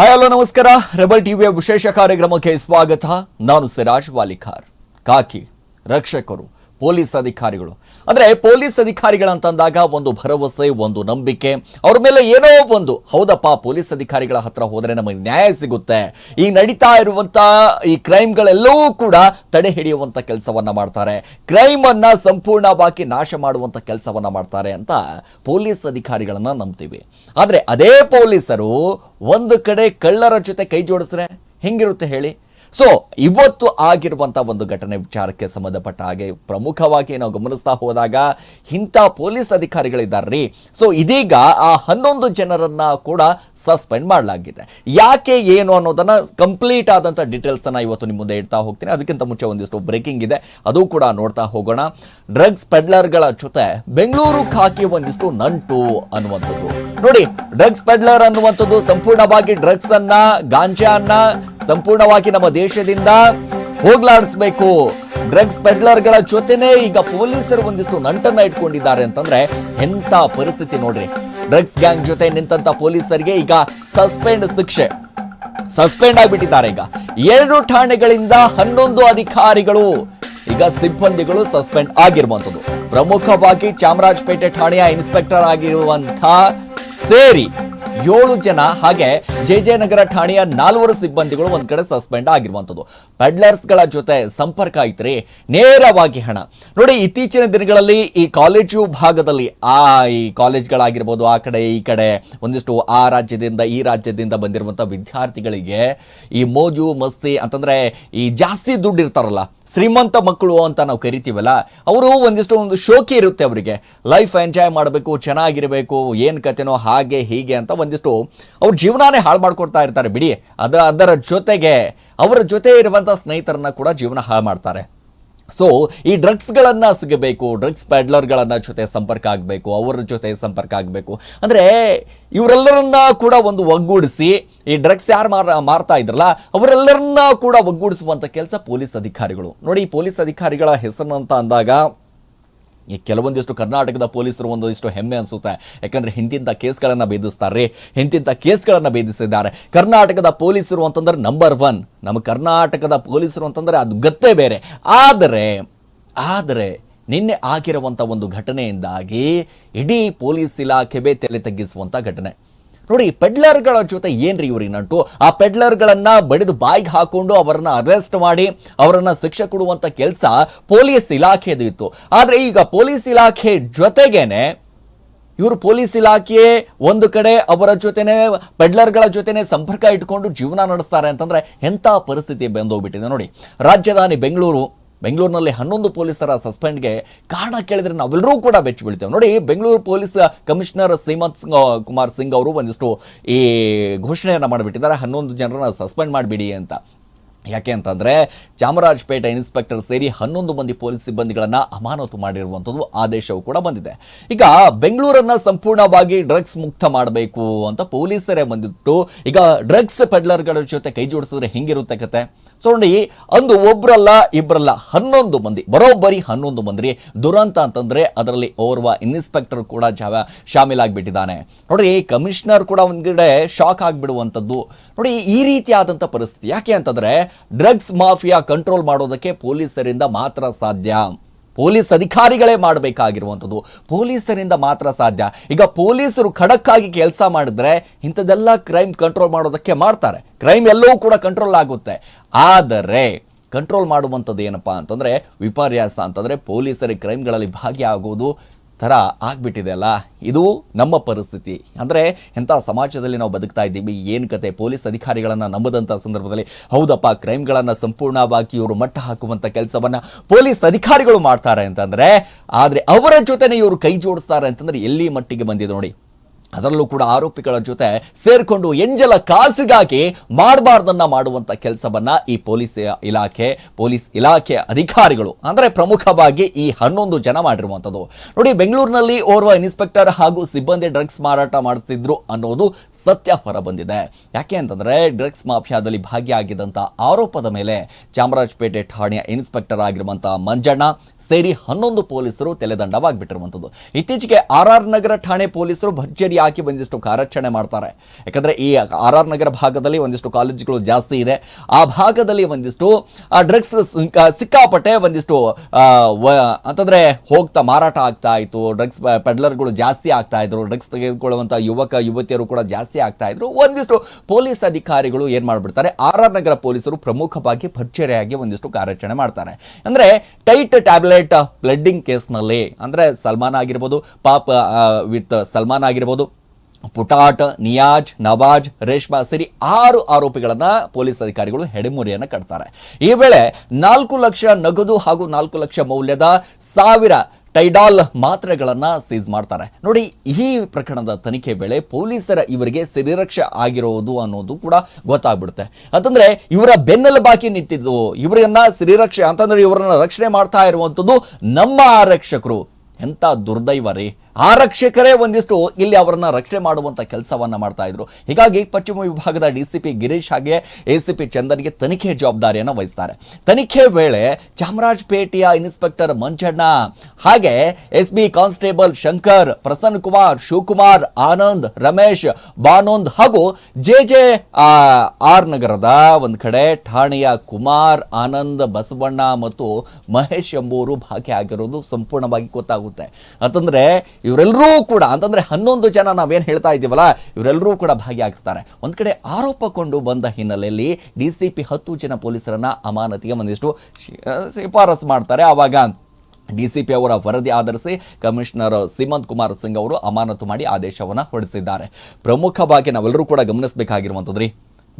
Hi hello ನಮಸ್ಕಾರ. Rebel ಟಿವಿಯ ವಿಶೇಷ ಕಾರ್ಯಕ್ರಮಕ್ಕೆ ಸ್ವಾಗತ. ನಾನು ಸಿರಾಜ್ ವಾಲಿಖಾರ್. ಕಾಕಿ ರಕ್ಷಕರು. ಪೊಲೀಸ್ ಅಧಿಕಾರಿಗಳು. ಅಂದರೆ ಪೊಲೀಸ್ ಅಧಿಕಾರಿಗಳಂತಂದಾಗ ಒಂದು ಭರವಸೆ, ಒಂದು ನಂಬಿಕೆ, ಅವ್ರ ಮೇಲೆ ಏನೋ ಒಂದು. ಹೌದಪ್ಪ, ಪೊಲೀಸ್ ಅಧಿಕಾರಿಗಳ ಹತ್ರ ಹೋದರೆ ನಮಗೆ ನ್ಯಾಯ ಸಿಗುತ್ತೆ. ಈ ನಡೀತಾ ಇರುವಂಥ ಈ ಕ್ರೈಮ್ಗಳೆಲ್ಲವೂ ಕೂಡ ತಡೆ ಹಿಡಿಯುವಂಥ ಕೆಲಸವನ್ನು ಮಾಡ್ತಾರೆ. ಕ್ರೈಮನ್ನು ಸಂಪೂರ್ಣವಾಗಿ ನಾಶ ಮಾಡುವಂಥ ಕೆಲಸವನ್ನು ಮಾಡ್ತಾರೆ ಅಂತ ಪೊಲೀಸ್ ಅಧಿಕಾರಿಗಳನ್ನು ನಂಬ್ತೀವಿ. ಆದರೆ ಅದೇ ಪೊಲೀಸರು ಒಂದು ಕಡೆ ಕಳ್ಳರ ಜೊತೆ ಕೈ ಜೋಡಿಸ್ರೆ ಹೆಂಗಿರುತ್ತೆ ಹೇಳಿ? ಸೊ ಇವತ್ತು ಆಗಿರುವಂಥ ಒಂದು ಘಟನೆ ವಿಚಾರಕ್ಕೆ ಸಂಬಂಧಪಟ್ಟ ಹಾಗೆ ಪ್ರಮುಖವಾಗಿ ನಾವು ಗಮನಿಸ್ತಾ ಹೋದಾಗ ಇಂಥ ಪೊಲೀಸ್ ಅಧಿಕಾರಿಗಳಿದ್ದಾರೆ ಸೊ ಇದೀಗ ಆ ಹನ್ನೊಂದು ಜನರನ್ನ ಕೂಡ ಸಸ್ಪೆಂಡ್ ಮಾಡಲಾಗಿದೆ. ಯಾಕೆ ಏನು ಅನ್ನೋದನ್ನ ಕಂಪ್ಲೀಟ್ ಆದಂಥ ಡೀಟೇಲ್ಸನ್ನು ಇವತ್ತು ನಿಮ್ಮ ಮುಂದೆ ಇಡ್ತಾ ಹೋಗ್ತೀನಿ. ಅದಕ್ಕಿಂತ ಮುಂಚೆ ಒಂದಿಷ್ಟು ಬ್ರೇಕಿಂಗ್ ಇದೆ. ಅದು ಕೂಡ ನೋಡ್ತಾ ಹೋಗೋಣ. ಡ್ರಗ್ಸ್ ಪೆಡ್ಲರ್ಗಳ ಜೊತೆ ಬೆಂಗಳೂರು ಖಾಕಿ ಒಂದಿಷ್ಟು ನಂಟು ಅನ್ನುವಂಥದ್ದು. ನೋಡಿ ಡ್ರಗ್ಸ್ ಪೆಡ್ಲರ್ ಅನ್ನುವಂಥದ್ದು ಸಂಪೂರ್ಣವಾಗಿ ಡ್ರಗ್ಸ್ ಅನ್ನ, ಗಾಂಜಾ ಅನ್ನ ಸಂಪೂರ್ಣವಾಗಿ ನಮ್ಮ ದೇಶದಿಂದ ಹೋಗ್ಲಾಡಿಸ್ಬೇಕು. ಡ್ರಗ್ಸ್ ಪೆಡ್ಲರ್ಗಳ ಜೊತೆನೆ ಈಗ ಪೊಲೀಸರು ಒಂದಿಷ್ಟು ನಂಟನ್ನ ಇಟ್ಕೊಂಡಿದ್ದಾರೆ ಅಂತಂದ್ರೆ ಎಂಥ ಪರಿಸ್ಥಿತಿ ನೋಡ್ರಿ. ಡ್ರಗ್ಸ್ ಗ್ಯಾಂಗ್ ಜೊತೆ ನಿಂತಂತ ಪೊಲೀಸರಿಗೆ ಈಗ ಸಸ್ಪೆಂಡ್ ಶಿಕ್ಷೆ. ಸಸ್ಪೆಂಡ್ ಆಗಿಬಿಟ್ಟಿದ್ದಾರೆ ಈಗ. ಎರಡು ಠಾಣೆಗಳಿಂದ ಹನ್ನೊಂದು ಅಧಿಕಾರಿಗಳು, ಈಗ ಸಿಬ್ಬಂದಿಗಳು ಸಸ್ಪೆಂಡ್ ಆಗಿರುವಂಥದ್ದು. ಪ್ರಮುಖವಾಗಿ ಚಾಮರಾಜಪೇಟೆ ಠಾಣೆಯ ಇನ್ಸ್ಪೆಕ್ಟರ್ ಆಗಿರುವಂಥ ಸೇರಿ ಏಳು ಜನ ಹಾಗೆ ಜೆ ಜೆ ನಗರ ಠಾಣೆಯ ನಾಲ್ವರು ಸಿಬ್ಬಂದಿಗಳು ಒಂದ್ ಕಡೆ ಸಸ್ಪೆಂಡ್ ಆಗಿರುವಂಥದ್ದು. ಪೆಡ್ಲರ್ಸ್ಗಳ ಜೊತೆ ಸಂಪರ್ಕ ಐತ್ರಿ ನೇರವಾಗಿ ಹಣ. ನೋಡಿ, ಇತ್ತೀಚಿನ ದಿನಗಳಲ್ಲಿ ಈ ಕಾಲೇಜು ಭಾಗದಲ್ಲಿ, ಆ ಈ ಕಾಲೇಜ್ಗಳಾಗಿರ್ಬೋದು, ಆ ಕಡೆ ಈ ಕಡೆ ಒಂದಿಷ್ಟು ಆ ರಾಜ್ಯದಿಂದ ಈ ರಾಜ್ಯದಿಂದ ಬಂದಿರುವಂಥ ವಿದ್ಯಾರ್ಥಿಗಳಿಗೆ ಈ ಮೋಜು, ಮಸ್ತಿ ಅಂತಂದ್ರೆ ಈ ಜಾಸ್ತಿ ದುಡ್ಡು ಇರ್ತಾರಲ್ಲ, ಶ್ರೀಮಂತ ಮಕ್ಕಳು ಅಂತ ನಾವು ಕರಿತೀವಲ್ಲ, ಅವರು ಒಂದಿಷ್ಟು ಒಂದು ಶೋಕಿ ಇರುತ್ತೆ ಅವರಿಗೆ. ಲೈಫ್ ಎಂಜಾಯ್ ಮಾಡಬೇಕು, ಚೆನ್ನಾಗಿರಬೇಕು, ಏನು ಕತೆನೋ ಹಾಗೆ ಹೀಗೆ ಅಂತ ಒಂದಿಷ್ಟು ಅವ್ರ ಜೀವನಾನೇ ಹಾಳು ಮಾಡ್ಕೊಡ್ತಾ ಇರ್ತಾರೆ ಬಿಡಿ. ಅದರ ಅದರ ಜೊತೆಗೆ ಅವರ ಜೊತೆ ಇರುವಂಥ ಸ್ನೇಹಿತರನ್ನ ಕೂಡ ಜೀವನ ಹಾಳು ಮಾಡ್ತಾರೆ. ಸೊ ಈ ಡ್ರಗ್ಸ್ಗಳನ್ನು ಸಿಗಬೇಕು ಡ್ರಗ್ಸ್ ಪ್ಯಾಡ್ಲರ್ಗಳನ್ನು ಜೊತೆ ಸಂಪರ್ಕ ಆಗಬೇಕು, ಅವರ ಜೊತೆ ಸಂಪರ್ಕ ಆಗಬೇಕು. ಅಂದರೆ ಇವರೆಲ್ಲರನ್ನ ಕೂಡ ಒಂದು ಒಗ್ಗೂಡಿಸಿ, ಈ ಡ್ರಗ್ಸ್ ಯಾರು ಮಾರ, ಮಾರ್ತಾ ಇದ್ರಲ್ಲ, ಅವರೆಲ್ಲರನ್ನ ಕೂಡ ಒಗ್ಗೂಡಿಸುವಂಥ ಕೆಲಸ ಪೊಲೀಸ್ ಅಧಿಕಾರಿಗಳು. ನೋಡಿ, ಪೊಲೀಸ್ ಅಧಿಕಾರಿಗಳ ಹೆಸರನ್ನಂತ ಅಂದಾಗ ಈ ಕೆಲವೊಂದಿಷ್ಟು ಕರ್ನಾಟಕದ ಪೊಲೀಸರು ಒಂದಿಷ್ಟು ಹೆಮ್ಮೆ ಅನಿಸುತ್ತೆ. ಯಾಕಂದರೆ ಇಂತಿಂಥ ಕೇಸ್ಗಳನ್ನು ಭೇದಿಸ್ತಾರೆ. ಇಂತಿಂಥ ಕೇಸ್ಗಳನ್ನು ಭೇದಿಸಿದ್ದಾರೆ. ಕರ್ನಾಟಕದ ಪೊಲೀಸರು ಅಂತಂದ್ರೆ ನಂಬರ್ ಒನ್ ನಮ್ಮ ಕರ್ನಾಟಕದ ಪೊಲೀಸರು ಅಂತಂದರೆ ಅದು ಗತ್ತೇ ಬೇರೆ. ಆದರೆ ಆದರೆ ನಿನ್ನೆ ಆಗಿರುವಂಥ ಒಂದು ಘಟನೆಯಿಂದಾಗಿ ಇಡೀ ಪೊಲೀಸ್ ಇಲಾಖೆವೇ ತಲೆ ತಗ್ಗಿಸುವಂಥ ಘಟನೆ. ನೋಡಿ ಪೆಡ್ಲರ್ಗಳ ಜೊತೆ ಏನ್ರಿ ಇವ್ರಿ ನಂಟು ಆ ಪೆಡ್ಲರ್ಗಳನ್ನ ಬಡಿದು ಬಾಯಿಗೆ ಹಾಕೊಂಡು ಅವರನ್ನ ಅರೆಸ್ಟ್ ಮಾಡಿ, ಅವರನ್ನ ಶಿಕ್ಷೆ ಕೊಡುವಂತ ಕೆಲಸ ಪೊಲೀಸ್ ಇಲಾಖೆದು ಇತ್ತು. ಆದ್ರೆ ಈಗ ಪೊಲೀಸ್ ಇಲಾಖೆ ಜೊತೆಗೇನೆ, ಇವರು ಪೊಲೀಸ್ ಇಲಾಖೆ ಒಂದು ಕಡೆ ಅವರ ಜೊತೆನೆ, ಪೆಡ್ಲರ್ಗಳ ಜೊತೆನೆ ಸಂಪರ್ಕ ಇಟ್ಕೊಂಡು ಜೀವನ ನಡೆಸ್ತಾರೆ ಅಂತಂದ್ರೆ ಎಂಥ ಪರಿಸ್ಥಿತಿ ಬಂದೋಗ್ಬಿಟ್ಟಿದೆ ನೋಡಿ. ರಾಜಧಾನಿ ಬೆಂಗಳೂರು ಬೆಂಗಳೂರಿನಲ್ಲಿ ಹನ್ನೊಂದು ಪೊಲೀಸರ ಸಸ್ಪೆಂಡ್ಗೆ ಕಾರಣ ಕೇಳಿದ್ರೆ ನಾವೆಲ್ಲರೂ ಕೂಡ ಬೆಚ್ಚಿ ಬೀಳ್ತೇವೆ. ನೋಡಿ, ಬೆಂಗಳೂರು ಪೊಲೀಸ್ ಕಮಿಷನರ್ ಸೀಮಂತ್ ಸಿಂಗ್, ಕುಮಾರ್ ಸಿಂಗ್ ಅವರು ಒಂದಿಷ್ಟು ಈ ಘೋಷಣೆಯನ್ನು ಮಾಡಿಬಿಟ್ಟಿದ್ದಾರೆ. ಹನ್ನೊಂದು ಜನರನ್ನ ಸಸ್ಪೆಂಡ್ ಮಾಡಿಬಿಡಿ ಅಂತ. ಯಾಕೆ ಅಂತಂದರೆ, ಚಾಮರಾಜಪೇಟೆ ಇನ್ಸ್ಪೆಕ್ಟರ್ ಸೇರಿ ಹನ್ನೊಂದು ಮಂದಿ ಪೊಲೀಸ್ ಸಿಬ್ಬಂದಿಗಳನ್ನು ಅಮಾನತು ಮಾಡಿರುವಂಥದ್ದು ಆದೇಶವು ಕೂಡ ಬಂದಿದೆ. ಈಗ ಬೆಂಗಳೂರನ್ನು ಸಂಪೂರ್ಣವಾಗಿ ಡ್ರಗ್ಸ್ ಮುಕ್ತ ಮಾಡಬೇಕು ಅಂತ ಪೊಲೀಸರೇ ಬಂದಿಟ್ಟು ಈಗ ಡ್ರಗ್ಸ್ ಪೆಡ್ಲರ್ಗಳ ಜೊತೆ ಕೈ ಜೋಡಿಸಿದ್ರೆ ಹೆಂಗಿರುತ್ತೆ ಕತೆ? ನೋಡಿ ಅಂದು ಒಬ್ರಲ್ಲ ಇಬ್ಬರಲ್ಲ ಹನ್ನೊಂದು ಮಂದಿ, ಬರೋಬ್ಬರಿ ಹನ್ನೊಂದು ಮಂದಿ. ದುರಂತ ಅಂತಂದರೆ ಅದರಲ್ಲಿ ಓರ್ವ ಇನ್ಸ್ಪೆಕ್ಟರ್ ಕೂಡ ಜಾವ ಶಾಮೀಲಾಗಿಬಿಟ್ಟಿದ್ದಾನೆ. ನೋಡಿ ಕಮಿಷನರ್ ಕೂಡ ಒಂದ್ಗಡೆ ಶಾಕ್ ಆಗಿಬಿಡುವಂಥದ್ದು ನೋಡಿ, ಈ ರೀತಿಯಾದಂಥ ಪರಿಸ್ಥಿತಿ. ಯಾಕೆ ಅಂತಂದರೆ, ಡ್ರಗ್ಸ್ ಮಾಫಿಯಾ ಕಂಟ್ರೋಲ್ ಮಾಡೋದಕ್ಕೆ ಪೊಲೀಸರಿಂದ ಮಾತ್ರ ಸಾಧ್ಯ. ಪೊಲೀಸ್ ಅಧಿಕಾರಿಗಳೇ ಮಾಡಬೇಕಾಗಿರುವಂಥದ್ದು. ಪೊಲೀಸರಿಂದ ಮಾತ್ರ ಸಾಧ್ಯ. ಈಗ ಪೊಲೀಸರು ಖಡಕ್ಕಾಗಿ ಕೆಲಸ ಮಾಡಿದ್ರೆ ಇಂಥದ್ದೆಲ್ಲ ಕ್ರೈಮ್ ಕಂಟ್ರೋಲ್ ಮಾಡೋದಕ್ಕೆ ಮಾಡ್ತಾರೆ. ಕ್ರೈಮ್ ಎಲ್ಲವೂ ಕೂಡ ಕಂಟ್ರೋಲ್ ಆಗುತ್ತೆ. ಆದರೆ ಕಂಟ್ರೋಲ್ ಮಾಡುವಂಥದ್ದು ಏನಪ್ಪಾ ಅಂತಂದರೆ ವಿಪರ್ಯಾಸ ಅಂತಂದರೆ ಪೊಲೀಸರಿಗೆ ಕ್ರೈಮ್ಗಳಲ್ಲಿ ಭಾಗಿಯಾಗುವುದು ಥರ ಆಗಿಬಿಟ್ಟಿದೆ ಅಲ್ಲ? ಇದು ನಮ್ಮ ಪರಿಸ್ಥಿತಿ. ಅಂದರೆ ಎಂಥ ಸಮಾಜದಲ್ಲಿ ನಾವು ಬದುಕ್ತಾ ಇದ್ದೀವಿ, ಏನು ಕತೆ? ಪೊಲೀಸ್ ಅಧಿಕಾರಿಗಳನ್ನು ನಂಬದಂಥ ಸಂದರ್ಭದಲ್ಲಿ, ಹೌದಪ್ಪ, ಕ್ರೈಮ್ಗಳನ್ನು ಸಂಪೂರ್ಣವಾಗಿ ಇವರು ಮಟ್ಟ ಹಾಕುವಂಥ ಕೆಲಸವನ್ನು ಪೊಲೀಸ್ ಅಧಿಕಾರಿಗಳು ಮಾಡ್ತಾರೆ ಅಂತಂದರೆ, ಆದರೆ ಅವರ ಜೊತೆನೇ ಇವರು ಕೈ ಜೋಡಿಸ್ತಾರೆ ಅಂತಂದರೆ ಎಲ್ಲಿ ಮಟ್ಟಿಗೆ ಬಂದಿದೆ ನೋಡಿ. ಅದರಲ್ಲೂ ಕೂಡ ಆರೋಪಿಗಳ ಜೊತೆ ಸೇರ್ಕೊಂಡು ಎಂಜಲ ಕಾಸಿಗಾಗಿ ಮಾಡಬಾರ್ದನ್ನ ಮಾಡುವಂತ ಕೆಲಸವನ್ನ ಈ ಪೊಲೀಸ್ ಇಲಾಖೆ ಪೊಲೀಸ್ ಇಲಾಖೆ ಅಧಿಕಾರಿಗಳು, ಅಂದ್ರೆ ಪ್ರಮುಖವಾಗಿ ಈ ಹನ್ನೊಂದು ಜನ ಮಾಡಿರುವಂಥದ್ದು. ನೋಡಿ, ಬೆಂಗಳೂರಿನಲ್ಲಿ ಓರ್ವ ಇನ್ಸ್ಪೆಕ್ಟರ್ ಹಾಗೂ ಸಿಬ್ಬಂದಿ ಡ್ರಗ್ಸ್ ಮಾರಾಟ ಮಾಡುತ್ತಿದ್ರು ಅನ್ನೋದು ಸತ್ಯ ಹೊರ ಬಂದಿದೆ ಯಾಕೆ ಅಂತಂದ್ರೆ ಡ್ರಗ್ಸ್ ಮಾಫಿಯಾದಲ್ಲಿ ಭಾಗಿಯಾಗಿದ್ದಂತ ಆರೋಪದ ಮೇಲೆ ಚಾಮರಾಜಪೇಟೆ ಠಾಣೆಯ ಇನ್ಸ್ಪೆಕ್ಟರ್ ಆಗಿರುವಂಥ ಮಂಜಣ್ಣ ಸೇರಿ ಹನ್ನೊಂದು ಪೊಲೀಸರು ತಲೆದಂಡವಾಗಿಬಿಟ್ಟಿರುವಂಥದ್ದು. ಇತ್ತೀಚೆಗೆ ಆರ್ ಆರ್ ನಗರ ಠಾಣೆ ಪೊಲೀಸರು ಭರ್ಜರಿಯಾಗಿ ಹಾಕಿ ಒಂದಿಷ್ಟು ಕಾರ್ಯಾಚರಣೆ ಮಾಡ್ತಾರೆ. ಯಾಕಂದರೆ ಈ ಆರ್ ಆರ್ ನಗರ ಭಾಗದಲ್ಲಿ ಒಂದಿಷ್ಟು ಕಾಲೇಜುಗಳು ಜಾಸ್ತಿ ಇದೆ. ಆ ಭಾಗದಲ್ಲಿ ಒಂದಿಷ್ಟು ಡ್ರಗ್ಸ್ ಸಿಕ್ಕಾಪಟ್ಟೆ ಒಂದಿಷ್ಟು ಅಂತಂದರೆ ಹೋಗ್ತಾ ಮಾರಾಟ ಆಗ್ತಾ ಇತ್ತು. ಡ್ರಗ್ಸ್ ಪೆಡ್ಲರ್ಗಳು ಜಾಸ್ತಿ ಆಗ್ತಾ ಇದ್ರು. ಡ್ರಗ್ಸ್ ತೆಗೆದುಕೊಳ್ಳುವಂಥ ಯುವಕ, ಯುವತಿಯರು ಕೂಡ ಜಾಸ್ತಿ ಆಗ್ತಾ ಇದ್ರು. ಒಂದಿಷ್ಟು ಪೊಲೀಸ್ ಅಧಿಕಾರಿಗಳು ಏನು ಮಾಡಿಬಿಡ್ತಾರೆ, ಆರ್ ಆರ್ ನಗರ ಪೊಲೀಸರು ಪ್ರಮುಖವಾಗಿ ಭರ್ಜರಿಯಾಗಿ ಒಂದಿಷ್ಟು ಕಾರ್ಯಾಚರಣೆ ಮಾಡ್ತಾರೆ. ಅಂದರೆ ಟೈಟ್ ಟ್ಯಾಬ್ಲೆಟ್, ಬ್ಲಡ್ಡಿಂಗ್ ಕೇಸ್ನಲ್ಲಿ, ಅಂದರೆ ಸಲ್ಮಾನ್ ಆಗಿರ್ಬೋದು, ಪಾಪ್ ವಿತ್ ಸಲ್ಮಾನ್ ಆಗಿರ್ಬೋದು ಪುಟಾಟ್, ನಿಯಾಜ್, ನವಾಜ್, ರೇಷ್ಮಾ ಸೇರಿ ಆರು ಆರೋಪಿಗಳನ್ನ ಪೊಲೀಸ್ ಅಧಿಕಾರಿಗಳು ಹೆಡೆಮುರಿಯನ್ನು ಕಟ್ತಾರೆ. ಈ ವೇಳೆ ನಾಲ್ಕು ಲಕ್ಷ ನಗದು ಹಾಗೂ ನಾಲ್ಕು ಲಕ್ಷ ಮೌಲ್ಯದ ಸಾವಿರ ಟೈಡಾಲ್ ಮಾತ್ರೆಗಳನ್ನು ಸೀಸ್ ಮಾಡ್ತಾರೆ. ನೋಡಿ, ಈ ಪ್ರಕರಣದ ತನಿಖೆ ವೇಳೆ ಪೊಲೀಸರ ಇವರಿಗೆ ಸಿರಿರಕ್ಷೆ ಆಗಿರೋದು ಅನ್ನೋದು ಕೂಡ ಗೊತ್ತಾಗ್ಬಿಡುತ್ತೆ. ಅಂತಂದರೆ, ಇವರ ಬೆನ್ನೆಲುಬಾಕಿ ನಿಂತಿದ್ದು, ಇವರನ್ನ ಸಿರಿರಕ್ಷೆ ಅಂತಂದ್ರೆ ಇವರನ್ನ ರಕ್ಷಣೆ ಮಾಡ್ತಾ ಇರುವಂಥದ್ದು ನಮ್ಮ ಆರಕ್ಷಕರು. ಎಂಥ ದುರ್ದೈವ ರೀ. ಆರಕ್ಷಕರೇ ಒಂದಿಷ್ಟು ಇಲ್ಲಿ ಅವರನ್ನ ರಕ್ಷಣೆ ಮಾಡುವಂತ ಕೆಲಸವನ್ನ ಮಾಡ್ತಾ ಇದ್ರು. ಹೀಗಾಗಿ ಪಶ್ಚಿಮ ವಿಭಾಗದ ಡಿಸಿಪಿ ಗಿರೀಶ್ ಹಾಗೆ ಎಸಿಪಿ ಚಂದನ್ಗೆ ತನಿಖೆ ಜವಾಬ್ದಾರಿಯನ್ನು ವಹಿಸ್ತಾರೆ. ತನಿಖೆ ವೇಳೆ ಚಾಮರಾಜಪೇಟೆಯ ಇನ್ಸ್ಪೆಕ್ಟರ್ ಮಂಜಣ್ಣ ಹಾಗೆ S B constable Shankar, Prasanna Kumar, Shivakumar, Anand, Ramesh, ಬಾನೋಂದ್ ಹಾಗೂ ಜೆ ಜೆ ಆರ್ ನಗರದ ಒಂದು ಕಡೆ ಠಾಣೆಯ ಕುಮಾರ್, ಆನಂದ್, ಬಸವಣ್ಣ ಮತ್ತು ಮಹೇಶ್ ಎಂಬುವರು ಭಾಗಿಯಾಗಿರೋದು ಸಂಪೂರ್ಣವಾಗಿ ಗೊತ್ತಾಗುತ್ತೆ. ಅಂತಂದ್ರೆ ಇವರೆಲ್ಲರೂ ಕೂಡ, ಅಂತಂದರೆ ಹನ್ನೊಂದು ಜನ ನಾವೇನು ಹೇಳ್ತಾ ಇದ್ದೀವಲ್ಲ, ಇವರೆಲ್ಲರೂ ಕೂಡ ಭಾಗಿಯಾಗ್ತಾರೆ. ಒಂದು ಕಡೆ ಆರೋಪಕೊಂಡು ಬಂದ ಹಿನ್ನೆಲೆಯಲ್ಲಿ ಡಿ ಸಿ ಪಿ ಹತ್ತು ಜನ ಪೊಲೀಸರನ್ನು ಅಮಾನತಿಗೆ ಒಂದಿಷ್ಟು ಶಿಫಾರಸು ಮಾಡ್ತಾರೆ. ಆವಾಗ ಡಿ ಸಿ ಪಿ ಅವರ ವರದಿ ಆಧರಿಸಿ ಕಮಿಷನರ್ ಸಿಮಂತ್ ಕುಮಾರ್ ಸಿಂಗ್ ಅವರು ಅಮಾನತು ಮಾಡಿ ಆದೇಶವನ್ನು ಹೊರಡಿಸಿದ್ದಾರೆ. ಪ್ರಮುಖವಾಗಿ ನಾವೆಲ್ಲರೂ ಕೂಡ ಗಮನಿಸಬೇಕಾಗಿರುವಂಥದ್ರಿ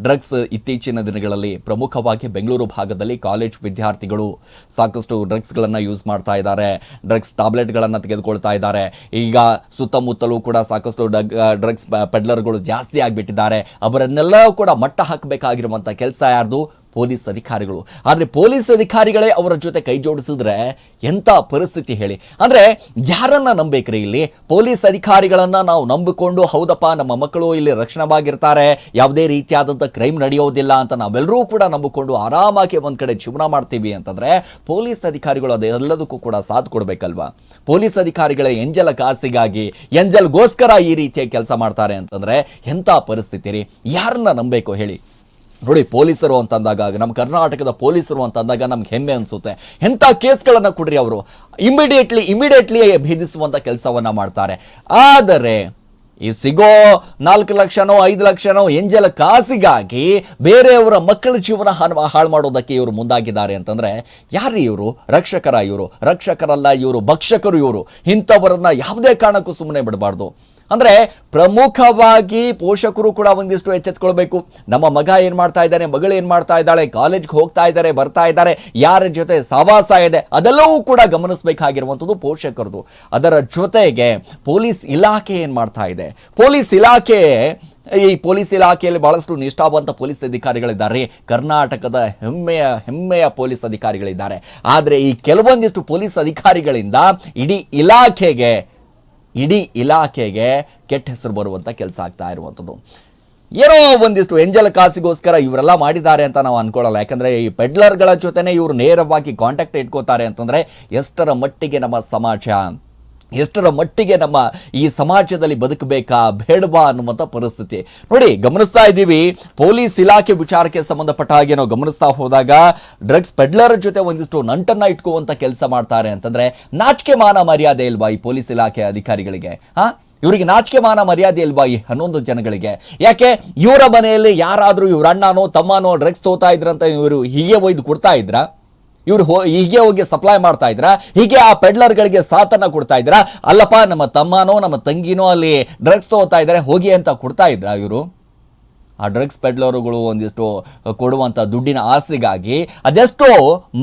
ಡ್ರಗ್ಸ್ ಇತ್ತೀಚಿನ ದಿನಗಳಲ್ಲಿ ಪ್ರಮುಖವಾಗಿ ಬೆಂಗಳೂರು ಭಾಗದಲ್ಲಿ ಕಾಲೇಜ್ ವಿದ್ಯಾರ್ಥಿಗಳು ಸಾಕಷ್ಟು ಡ್ರಗ್ಸ್ಗಳನ್ನು ಯೂಸ್ ಮಾಡ್ತಾ ಇದ್ದಾರೆ. ಡ್ರಗ್ಸ್ ಟ್ಯಾಬ್ಲೆಟ್ಗಳನ್ನು ತೆಗೆದುಕೊಳ್ತಾ ಇದ್ದಾರೆ. ಈಗ ಸುತ್ತಮುತ್ತಲೂ ಕೂಡ ಸಾಕಷ್ಟು ಡ್ರಗ್ಸ್ ಪೆಡ್ಲರ್ಗಳು ಜಾಸ್ತಿ ಆಗಿಬಿಟ್ಟಿದ್ದಾರೆ. ಅವರನ್ನೆಲ್ಲ ಕೂಡ ಮಟ್ಟ ಹಾಕಬೇಕಾಗಿರುವಂಥ ಕೆಲಸ ಯಾರ್ದು? ಪೊಲೀಸ್ ಅಧಿಕಾರಿಗಳು. ಆದರೆ ಪೊಲೀಸ್ ಅಧಿಕಾರಿಗಳೇ ಅವರ ಜೊತೆ ಕೈ ಜೋಡಿಸಿದ್ರೆ ಎಂಥ ಪರಿಸ್ಥಿತಿ ಹೇಳಿ. ಅಂದರೆ ಯಾರನ್ನ ನಂಬೇಕ್ರಿ ಇಲ್ಲಿ? ಪೊಲೀಸ್ ಅಧಿಕಾರಿಗಳನ್ನ ನಾವು ನಂಬಿಕೊಂಡು ಹೌದಪ್ಪ ನಮ್ಮ ಮಕ್ಕಳು ಇಲ್ಲಿ ರಕ್ಷಣವಾಗಿರ್ತಾರೆ ಯಾವುದೇ ರೀತಿಯಾದಂಥ ಕ್ರೈಮ್ ನಡೆಯೋದಿಲ್ಲ ಅಂತ ನಾವೆಲ್ಲರೂ ಕೂಡ ನಂಬಿಕೊಂಡು ಆರಾಮಾಗಿ ಒಂದು ಕಡೆ ಜೀವನ ಮಾಡ್ತೀವಿ ಅಂತಂದರೆ ಪೊಲೀಸ್ ಅಧಿಕಾರಿಗಳು ಅದೆಲ್ಲದಕ್ಕೂ ಕೂಡ ಸಾಥ್ ಕೊಡಬೇಕಲ್ವಾ? ಪೊಲೀಸ್ ಅಧಿಕಾರಿಗಳೇ ಎಂಜಲ ಕಾಸಿಗಾಗಿ, ಎಂಜಲ್ಗೋಸ್ಕರ ಈ ರೀತಿಯ ಕೆಲಸ ಮಾಡ್ತಾರೆ ಅಂತಂದರೆ ಎಂಥ ಪರಿಸ್ಥಿತಿ ರೀ? ಯಾರನ್ನ ನಂಬಬೇಕು ಹೇಳಿ. ನೋಡಿ, ಪೊಲೀಸರು ಅಂತಂದಾಗ, ನಮ್ಮ ಕರ್ನಾಟಕದ ಪೊಲೀಸರು ಅಂತಂದಾಗ ನಮ್ಗೆ ಹೆಮ್ಮೆ ಅನಿಸುತ್ತೆ. ಎಂಥ ಕೇಸ್ಗಳನ್ನು ಕೊಡ್ರಿ ಅವರು. ಇಮಿಡಿಯೇಟ್ಲಿ ಇಮಿಡಿಯೇಟ್ಲಿ ಭೇದಿಸುವಂಥ ಕೆಲಸವನ್ನ ಮಾಡ್ತಾರೆ. ಆದರೆ, ಈ ಸಿಗೋ ನಾಲ್ಕು ಲಕ್ಷನೋ, ಐದು ಲಕ್ಷನೋ ಎಂಜಲ ಕಾಸಿಗಾಗಿ ಬೇರೆಯವರ ಮಕ್ಕಳ ಜೀವನ ಹಾಳು ಹಾಳು ಮಾಡೋದಕ್ಕೆ ಇವರು ಮುಂದಾಗಿದ್ದಾರೆ ಅಂತಂದರೆ ಯಾರು ಇವರು? ರಕ್ಷಕರ ಇವರು. ರಕ್ಷಕರಲ್ಲ ಇವರು, ಭಕ್ಷಕರು ಇವರು. ಇಂಥವರನ್ನು ಯಾವುದೇ ಕಾರಣಕ್ಕೂ ಸುಮ್ಮನೆ ಬಿಡಬಾರ್ದು. ಅಂದ್ರೆ ಪ್ರಮುಖವಾಗಿ ಪೋಷಕರು ಕೂಡ ಒಂದಿಷ್ಟು ಎಚ್ಚೆತ್ಕೊಳ್ಬೇಕು. ನಮ್ಮ ಮಗ ಏನು ಮಾಡ್ತಾ ಇದ್ದಾನೆ, ಮಗಳು ಏನು ಮಾಡ್ತಾ ಇದ್ದಾಳೆ, ಕಾಲೇಜ್ಗೆ ಹೋಗ್ತಾ ಇದ್ದಾರೆ, ಬರ್ತಾ ಇದ್ದಾರೆ, ಯಾರ ಜೊತೆ ಸವಾಸ ಇದೆ, ಅದೆಲ್ಲವೂ ಕೂಡ ಗಮನಿಸಬೇಕಾಗಿರುವಂಥದ್ದು ಪೋಷಕರದು. ಅದರ ಜೊತೆಗೆ ಪೊಲೀಸ್ ಇಲಾಖೆ ಏನು ಮಾಡ್ತಾ ಇದೆ? ಪೊಲೀಸ್ ಇಲಾಖೆ, ಈ ಪೊಲೀಸ್ ಇಲಾಖೆಯಲ್ಲಿ ಬಹಳಷ್ಟು ನಿಷ್ಠಾವಂತ ಪೊಲೀಸ್ ಅಧಿಕಾರಿಗಳಿದ್ದಾರೆ. ಕರ್ನಾಟಕದ ಹೆಮ್ಮೆಯ ಹೆಮ್ಮೆಯ ಪೊಲೀಸ್ ಅಧಿಕಾರಿಗಳಿದ್ದಾರೆ. ಆದರೆ ಈ ಕೆಲವೊಂದಿಷ್ಟು ಪೊಲೀಸ್ ಅಧಿಕಾರಿಗಳಿಂದ ಇಡೀ ಇಲಾಖೆಗೆ ಇಡೀ ಇಲಾಖೆಗೆ ಕೆಟ್ಟ ಹೆಸರು ಬರುವಂಥ ಕೆಲಸ ಆಗ್ತಾ ಇರುವಂಥದ್ದು ಏನೋ ಒಂದಿಷ್ಟು ಎಂಜಲ್ ಕಾಸಿಗೋಸ್ಕರ ಇವರೆಲ್ಲ ಮಾಡಿದ್ದಾರೆ ಅಂತ ನಾವು ಅನ್ಕೊಳ್ಳಲ್ಲ. ಯಾಕಂದರೆ ಈ ಪೆಡ್ಲರ್ಗಳ ಜೊತೆನೇ ಇವರು ನೇರವಾಗಿ ಕಾಂಟ್ಯಾಕ್ಟ್ ಇಟ್ಕೋತಾರೆ ಅಂತಂದರೆ ಎಷ್ಟರ ಮಟ್ಟಿಗೆ ನಮ್ಮ ಸಮಾಜ. ಎಷ್ಟರ ಮಟ್ಟಿಗೆ ನಮ್ಮ ಈ ಸಮಾಜದಲ್ಲಿ ಬದುಕಬೇಕಾ ಬೇಡವಾ ಅನ್ನುವಂಥ ಪರಿಸ್ಥಿತಿ. ನೋಡಿ, ಗಮನಿಸ್ತಾ ಇದ್ದೀವಿ, ಪೊಲೀಸ್ ಇಲಾಖೆ ವಿಚಾರಕ್ಕೆ ಸಂಬಂಧಪಟ್ಟ ಹಾಗೆ ನಾವು ಗಮನಿಸ್ತಾ ಹೋದಾಗ, ಡ್ರಗ್ಸ್ ಪೆಡ್ಲರ್ ಜೊತೆ ಒಂದಿಷ್ಟು ನಂಟನ್ನ ಇಟ್ಕುವಂತ ಕೆಲಸ ಮಾಡ್ತಾರೆ ಅಂತಂದ್ರೆ ನಾಚಿಕೆ ಮಾನ ಮರ್ಯಾದೆ ಇಲ್ವಾ ಈ ಪೊಲೀಸ್ ಇಲಾಖೆ ಅಧಿಕಾರಿಗಳಿಗೆ? ಹಾಂ? ಇವರಿಗೆ ನಾಚಿಕೆ ಮಾನ ಮರ್ಯಾದೆ ಇಲ್ವಾ ಈ ಹನ್ನೊಂದು ಜನಗಳಿಗೆ? ಯಾಕೆ? ಇವರ ಮನೆಯಲ್ಲಿ ಯಾರಾದರೂ ಇವ್ರ ಅಣ್ಣನೋ ತಮ್ಮನೋ ಡ್ರಗ್ಸ್ ತೋತಾ ಇದ್ರಂತ ಇವರು ಹೀಗೆ ಒಯ್ದು ಕೊಡ್ತಾ ಇದ್ರಾ? ಇವ್ರು ಹೀಗೆ ಹೋಗಿ ಸಪ್ಲೈ ಮಾಡ್ತಾ ಇದ್ರ, ಹೀಗೆ ಆ ಪೆಡ್ಲರ್ಗಳಿಗೆ ಸಾಥನ್ನ ಕೊಡ್ತಾ ಇದ್ರ, ಅಲ್ಲಪ್ಪ ನಮ್ಮ ತಮ್ಮನೋ, ನಮ್ಮ ತಂಗಿನೋ ಅಲ್ಲಿ ಡ್ರಗ್ಸ್ ತಗೋತಾ ಇದ್ದಾರೆ ಹೋಗಿ ಅಂತ ಕೊಡ್ತಾ ಇದ್ರ ಇವರು? ಆ ಡ್ರಗ್ಸ್ ಪೆಡ್ಲರುಗಳು ಒಂದಿಷ್ಟು ಕೊಡುವಂಥ ದುಡ್ಡಿನ ಆಸೆಗಾಗಿ ಅದೆಷ್ಟೋ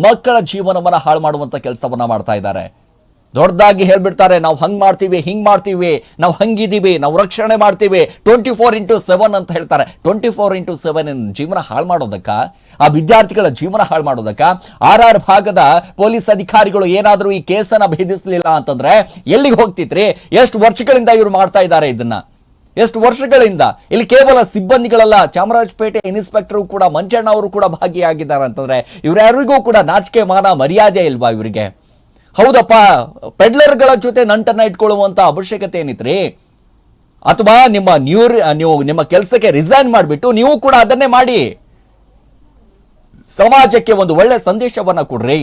ಮಕ್ಕಳ ಜೀವನವನ್ನು ಹಾಳು ಮಾಡುವಂಥ ಕೆಲಸವನ್ನು ಮಾಡ್ತಾ ಇದ್ದಾರೆ. ದೊಡ್ಡದಾಗಿ ಹೇಳ್ಬಿಡ್ತಾರೆ, ನಾವು ಹಂಗೆ ಮಾಡ್ತೀವಿ, ಹಿಂಗೆ ಮಾಡ್ತೀವಿ, ನಾವು ಹಂಗಿದ್ದೀವಿ ನಾವು ರಕ್ಷಣೆ ಮಾಡ್ತೀವಿ. ಟ್ವೆಂಟಿ ಫೋರ್ ಇಂಟು ಸೆವೆನ್ ಅಂತ ಹೇಳ್ತಾರೆ. ಟ್ವೆಂಟಿ ಫೋರ್ ಇಂಟು ಸೆವೆನ್ ಜೀವನ ಹಾಳು ಮಾಡೋದಕ್ಕ, ಆ ವಿದ್ಯಾರ್ಥಿಗಳ ಜೀವನ ಹಾಳು ಮಾಡೋದಕ್ಕ, ಆರ್ ಆರ್ ಭಾಗದ ಪೊಲೀಸ್ ಅಧಿಕಾರಿಗಳು ಏನಾದರೂ ಈ ಕೇಸನ್ನು ಭೇದಿಸಲಿಲ್ಲ ಅಂತಂದರೆ ಎಲ್ಲಿಗೆ ಹೋಗ್ತಿತ್ರಿ ಎಷ್ಟು ವರ್ಷಗಳಿಂದ ಇವರು ಮಾಡ್ತಾ ಇದ್ದಾರೆ ಇದನ್ನು? ಎಷ್ಟು ವರ್ಷಗಳಿಂದ? ಇಲ್ಲಿ ಕೇವಲ ಸಿಬ್ಬಂದಿಗಳಲ್ಲ, ಚಾಮರಾಜಪೇಟೆ ಇನ್ಸ್ಪೆಕ್ಟರ್ ಕೂಡ ಮಂಚಣ್ಣ ಅವರು ಕೂಡ ಭಾಗಿಯಾಗಿದ್ದಾರೆ ಅಂತಂದರೆ ಇವರ್ಯಾರಿಗೂ ಕೂಡ ನಾಚಿಕೆ ಮಾನ ಮರ್ಯಾದೆ ಇಲ್ವಾ ಇವರಿಗೆ? ಹೌದಪ್ಪ, ಪೆಡ್ಲರ್ಗಳ ಜೊತೆ ನಂಟನ್ನ ಇಟ್ಕೊಳ್ಳುವಂಥ ಅವಶ್ಯಕತೆ ಏನಿತ್ರಿ? ಅಥವಾ ನಿಮ್ಮ ನ್ಯೂ ನೀವು ನಿಮ್ಮ ಕೆಲಸಕ್ಕೆ ರಿಸೈನ್ ಮಾಡಿಬಿಟ್ಟು ನೀವು ಕೂಡ ಅದನ್ನೇ ಮಾಡಿ. ಸಮಾಜಕ್ಕೆ ಒಂದು ಒಳ್ಳೆ ಸಂದೇಶವನ್ನು ಕೊಡ್ರಿ.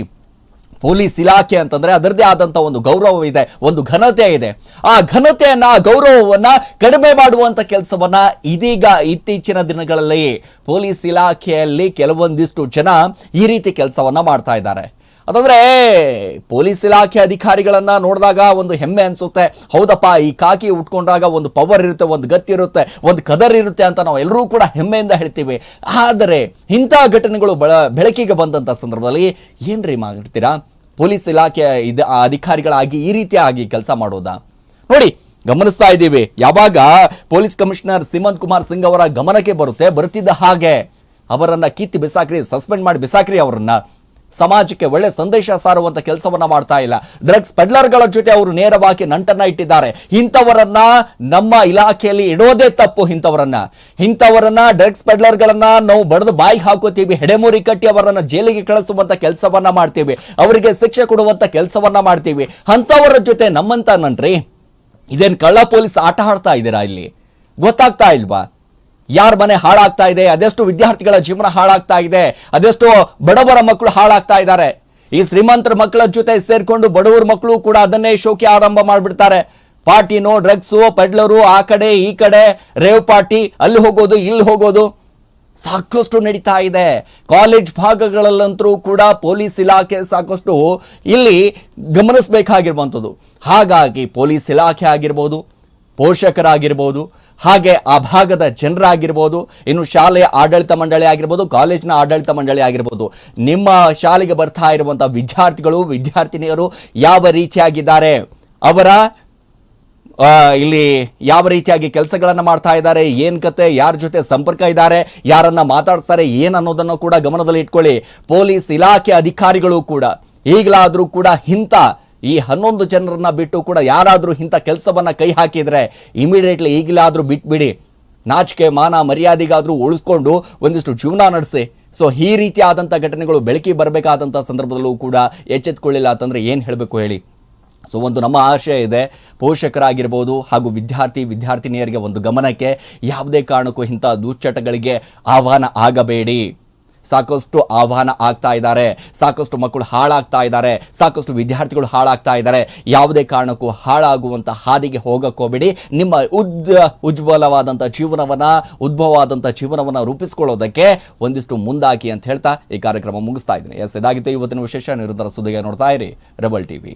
ಪೊಲೀಸ್ ಇಲಾಖೆ ಅಂತಂದ್ರೆ ಅದರದೇ ಆದಂಥ ಒಂದು ಗೌರವ ಇದೆ ಒಂದು ಘನತೆ ಇದೆ. ಆ ಘನತೆಯನ್ನ ಗೌರವವನ್ನ ಕಡಿಮೆ ಮಾಡುವಂತ ಕೆಲಸವನ್ನ ಇದೀಗ ಇತ್ತೀಚಿನ ದಿನಗಳಲ್ಲಿ ಪೊಲೀಸ್ ಇಲಾಖೆಯಲ್ಲಿ ಕೆಲವೊಂದಿಷ್ಟು ಜನ ಈ ರೀತಿ ಕೆಲಸವನ್ನ ಮಾಡ್ತಾ ಇದ್ದಾರೆ. ಅದಂದ್ರೆ ಪೊಲೀಸ್ ಇಲಾಖೆ ಅಧಿಕಾರಿಗಳನ್ನ ನೋಡಿದಾಗ ಒಂದು ಹೆಮ್ಮೆ ಅನ್ಸುತ್ತೆ. ಹೌದಪ್ಪ, ಈ ಕಾಕಿ ಉಟ್ಕೊಂಡಾಗ ಒಂದು ಪವರ್ ಇರುತ್ತೆ, ಒಂದು ಗತಿ ಇರುತ್ತೆ, ಒಂದು ಕದರ್ ಇರುತ್ತೆ ಅಂತ ನಾವು ಎಲ್ಲರೂ ಕೂಡ ಹೆಮ್ಮೆಯಿಂದ ಹೇಳ್ತೀವಿ. ಆದರೆ ಇಂಥ ಘಟನೆಗಳು ಬೆಳ ಬೆಳಕಿಗೆ ಬಂದಂಥ ಸಂದರ್ಭದಲ್ಲಿ ಏನ್ರಿ ಮಾಡ್ತೀರಾ? ಪೊಲೀಸ್ ಇಲಾಖೆ ಇದ ಅಧಿಕಾರಿಗಳಾಗಿ ಈ ರೀತಿಯಾಗಿ ಕೆಲಸ ಮಾಡೋದಾ? ನೋಡಿ, ಗಮನಿಸ್ತಾ ಇದ್ದೀವಿ. ಯಾವಾಗ ಪೊಲೀಸ್ ಕಮಿಷನರ್ ಸಿಮಂತ್ ಕುಮಾರ್ ಸಿಂಗ್ ಅವರ ಗಮನಕ್ಕೆ ಬರುತ್ತೆ, ಬರುತ್ತಿದ್ದ ಹಾಗೆ. ಅವರನ್ನು ಕಿತ್ತು ಬಿಸಾಕ್ರಿ, ಸಸ್ಪೆಂಡ್ ಮಾಡಿ ಬಿಸಾಕ್ರಿ ಅವರನ್ನ. ಸಮಾಜಕ್ಕೆ ಒಳ್ಳೆ ಸಂದೇಶ ಸಾರುವಂತ ಕೆಲಸವನ್ನ ಮಾಡ್ತಾ ಇಲ್ಲ. ಡ್ರಗ್ಸ್ ಪೆಡ್ಲರ್ಗಳ ಜೊತೆ ಅವರು ನೇರವಾಗಿ ನಂಟನ್ನ ಇಟ್ಟಿದ್ದಾರೆ. ಇಂಥವರನ್ನ ನಮ್ಮ ಇಲಾಖೆಯಲ್ಲಿ ಇಡೋದೇ ತಪ್ಪು ಇಂಥವರನ್ನ. ಇಂಥವರನ್ನ ಡ್ರಗ್ಸ್ ಪೆಡ್ಲರ್ಗಳನ್ನ ನಾವು ಬಡದು ಬಾಯಿ ಹಾಕೋತೀವಿ ಹೆಡೆಮೂರಿ ಕಟ್ಟಿ ಅವರನ್ನ ಜೈಲಿಗೆ ಕಳಿಸುವಂತ ಕೆಲಸವನ್ನ ಮಾಡ್ತೀವಿ, ಅವರಿಗೆ ಶಿಕ್ಷೆ ಕೊಡುವಂತ ಕೆಲಸವನ್ನ ಮಾಡ್ತೀವಿ. ಅಂಥವರ ಜೊತೆ ನಮ್ಮಂತ ನನ್ರಿ, ಇದೇನು ಕಳ್ಳ ಪೊಲೀಸ್ ಆಟ ಆಡ್ತಾ ಇದ್ದೀರಾ ಇಲ್ಲಿ? ಗೊತ್ತಾಗ್ತಾ ಇಲ್ವಾ? ಯಾರ ಮನೆ ಹಾಳಾಗ್ತಾ ಇದೆ, ಅದೆಷ್ಟು ವಿದ್ಯಾರ್ಥಿಗಳ ಜೀವನ ಹಾಳಾಗ್ತಾ ಇದೆ, ಅದೆಷ್ಟು ಬಡವರ ಮಕ್ಕಳು ಹಾಳಾಗ್ತಾ ಇದ್ದಾರೆ. ಈ ಶ್ರೀಮಂತರ ಮಕ್ಕಳ ಜೊತೆ ಸೇರ್ಕೊಂಡು ಬಡವರ ಮಕ್ಕಳು ಕೂಡ ಅದನ್ನೇ ಶೋಕಿ ಆರಂಭ ಮಾಡಿಬಿಡ್ತಾರೆ. ಪಾರ್ಟಿನೋ ಡ್ರಗ್ಸು, ಪೆಡ್ಲರು, ಆ ಕಡೆ, ಈ ಕಡೆ, ರೇವ್ ಪಾರ್ಟಿ, ಅಲ್ಲಿ ಹೋಗೋದು, ಇಲ್ಲಿ ಹೋಗೋದು ಸಾಕಷ್ಟು ನಡೀತಾ ಇದೆ. ಕಾಲೇಜ್ ಭಾಗಗಳಲ್ಲಂತರೂ ಕೂಡ ಪೊಲೀಸ್ ಇಲಾಖೆ ಸಾಕಷ್ಟು ಇಲ್ಲಿ ಗಮನಿಸಬೇಕಾಗಿರುವಂಥದ್ದು. ಹಾಗಾಗಿ ಪೊಲೀಸ್ ಇಲಾಖೆ ಆಗಿರ್ಬೋದು, ಪೋಷಕರಾಗಿರ್ಬೋದು ಹಾಗೆ ಆ ಭಾಗದ ಜನರಾಗಿರ್ಬೋದು, ಇನ್ನು ಶಾಲೆಯ ಆಡಳಿತ ಮಂಡಳಿ ಆಗಿರ್ಬೋದು, ಕಾಲೇಜಿನ ಆಡಳಿತ ಮಂಡಳಿ ಆಗಿರ್ಬೋದು, ನಿಮ್ಮ ಶಾಲೆಗೆ ಬರ್ತಾ ಇರುವಂಥ ವಿದ್ಯಾರ್ಥಿಗಳು, ವಿದ್ಯಾರ್ಥಿನಿಯರು ಯಾವ ರೀತಿಯಾಗಿದ್ದಾರೆ? ಅವರ ಇಲ್ಲಿ ಯಾವ ರೀತಿಯಾಗಿ ಕೆಲಸಗಳನ್ನು ಮಾಡ್ತಾ ಇದ್ದಾರೆ? ಏನು ಕತೆ? ಯಾರ ಜೊತೆ ಸಂಪರ್ಕ ಇದ್ದಾರೆ? ಯಾರನ್ನ ಮಾತಾಡ್ತಾರೆ ಏನು ಅನ್ನೋದನ್ನು ಕೂಡ ಗಮನದಲ್ಲಿ ಇಟ್ಕೊಳ್ಳಿ ಪೊಲೀಸ್ ಇಲಾಖೆ ಅಧಿಕಾರಿಗಳು ಕೂಡ, ಈಗಲಾದರೂ ಕೂಡ ಇಂಥ ಈ ಹನ್ನೊಂದು ಜನರನ್ನು ಬಿಟ್ಟು ಕೂಡ ಯಾರಾದರೂ ಇಂಥ ಕೆಲಸವನ್ನು ಕೈ ಹಾಕಿದರೆ ಇಮಿಡಿಯೇಟ್ಲಿ ಈಗಲಾದರೂ ಬಿಟ್ಬಿಡಿ. ನಾಚಿಕೆ, ಮಾನ, ಮರ್ಯಾದೆಗಾದರೂ ಉಳಿಸ್ಕೊಂಡು ಒಂದಿಷ್ಟು ಜೀವನ ನಡೆಸಿ. ಸೊ ಈ ರೀತಿಯಾದಂಥ ಘಟನೆಗಳು ಬೆಳಕಿ ಬರಬೇಕಾದಂಥ ಸಂದರ್ಭದಲ್ಲೂ ಕೂಡ ಎಚ್ಚೆತ್ಕೊಳ್ಳಿಲ್ಲ ಅಂತಂದರೆ ಏನು ಹೇಳಬೇಕು ಹೇಳಿ? ಸೊ ಒಂದು ನಮ್ಮ ಆಶಯ ಇದೆ, ಪೋಷಕರಾಗಿರ್ಬೋದು ಹಾಗೂ ವಿದ್ಯಾರ್ಥಿ, ವಿದ್ಯಾರ್ಥಿನಿಯರಿಗೆ ಒಂದು ಗಮನಕ್ಕೆ ಯಾವುದೇ ಕಾರಣಕ್ಕೂ ಇಂಥ ದುಶ್ಚಟಗಳಿಗೆ ಆಹ್ವಾನ ಆಗಬೇಡಿ. ಸಾಕಷ್ಟು ಆಹ್ವಾನ ಆಗ್ತಾ ಇದ್ದಾರೆ, ಸಾಕಷ್ಟು ಮಕ್ಕಳು ಹಾಳಾಗ್ತಾ ಇದ್ದಾರೆ, ಸಾಕಷ್ಟು ವಿದ್ಯಾರ್ಥಿಗಳು ಹಾಳಾಗ್ತಾ ಇದ್ದಾರೆ. ಯಾವುದೇ ಕಾರಣಕ್ಕೂ ಹಾಳಾಗುವಂಥ ಹಾದಿಗೆ ಹೋಗಕ್ಕೋಬೇಡಿ ನಿಮ್ಮ ಉದ್ ಉಜ್ವಲವಾದಂಥ ಜೀವನವನ್ನ ಉದ್ಭವವಾದಂಥ ಜೀವನವನ್ನ ರೂಪಿಸಿಕೊಳ್ಳೋದಕ್ಕೆ ಒಂದಿಷ್ಟು ಮುಂದಾಕಿ ಅಂತ ಹೇಳ್ತಾ ಈ ಕಾರ್ಯಕ್ರಮ ಮುಗಿಸ್ತಾ ಇದ್ದೀನಿ. ಎಸ್, ಇದಾಗಿತ್ತು ಇವತ್ತಿನ ವಿಶೇಷ. ನಿರಂತರ ಸುದ್ದಿಗೆ ನೋಡ್ತಾ ಇರಿ. Rebel TV.